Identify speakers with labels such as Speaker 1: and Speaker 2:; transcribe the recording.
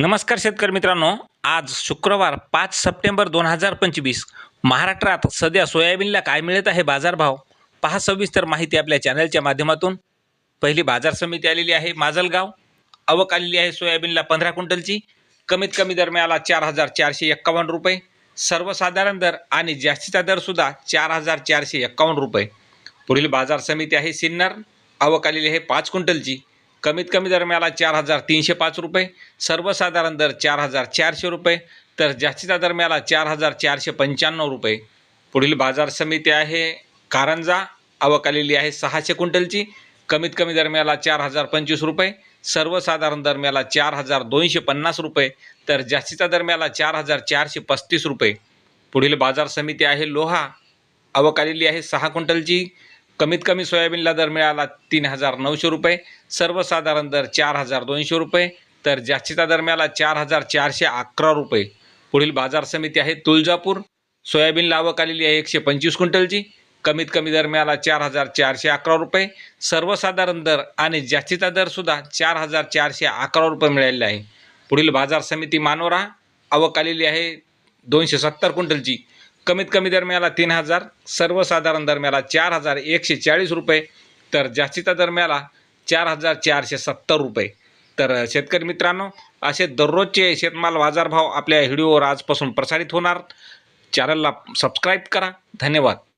Speaker 1: नमस्कार शेतकरी मित्रांनो आज शुक्रवार पाच सप्टेंबर दोन हजार पंचवीस महाराष्ट्रात सध्या सोयाबीनला काय मिळत आहे बाजारभाव? पहा सविस्तर माहिती आपल्या चॅनलच्या माध्यमातून. पहिली बाजार समिती आलेली आहे माजलगाव. आवक आलेली आहे सोयाबीनला पंधरा क्विंटलची. कमीत कमी दर मिळाला चार हजार चारशे एक्कावन्न रुपये. सर्वसाधारण दर आणि जास्तीचा दरसुद्धा चार हजार चारशे एक्कावन्न रुपये. पुढील बाजार समिती आहे सिन्नर. आवक आलेली आहे पाच क्विंटलची. कमीत कमी दर मिळाला चार हजार तीनशे पाच रुपये सर्वसाधारण दर चार हजार चारशे रुपये तर जास्तीचा दर मिळाला चार हजार चारशे पंच्याण्णव रुपये. पुढील बाजार समिती आहे कारंजा आवक आलेली आहे सहाशे क्विंटलची कमीत कमी दर मिळाला चार हजार पंचवीस रुपये सर्वसाधारण दर मिळाला चार हजार दोनशे पन्नास रुपये तर जास्तीचा दर मिळाला चार हजार चारशे पस्तीस रुपये. पुढील बाजार समिती आहे लोहा आवक आलेली आहे सहा क्विंटलची कमीत कमी सोयाबीनला दर मिळाला तीन हजार नऊशे रुपये सर्वसाधारण दर चार हजार दोनशे रुपये तर जास्तीचा दर मिळाला चार हजार चारशे अकरा रुपये. पुढील बाजार समिती आहे तुळजापूर. सोयाबीनला लावक आलेली आहे एकशे पंचवीस क्विंटलची. कमीत कमी दर मिळाला चार हजार चारशे अकरा रुपये. सर्वसाधारण दर आणि जास्तीचा दरसुद्धा चार हजार चारशे अकरा रुपये मिळालेला आहे. पुढील बाजार समिती मानोरा. आवक आलेली आहे दोनशे सत्तर क्विंटलची. कमीत कमी दरम्याला तीन हजार सर्वसाधारण दरम्याला चार हजार एकशे चाळीस रुपये तर जास्तीचा दरम्याला चार हजार चारशे सत्तर रुपये. तर शेतकरी मित्रांनो असे दररोजचे शेतमाल बाजारभाव आपल्या व्हिडिओवर आजपासून प्रसारित होणार. चॅनलला सबस्क्राईब करा. धन्यवाद.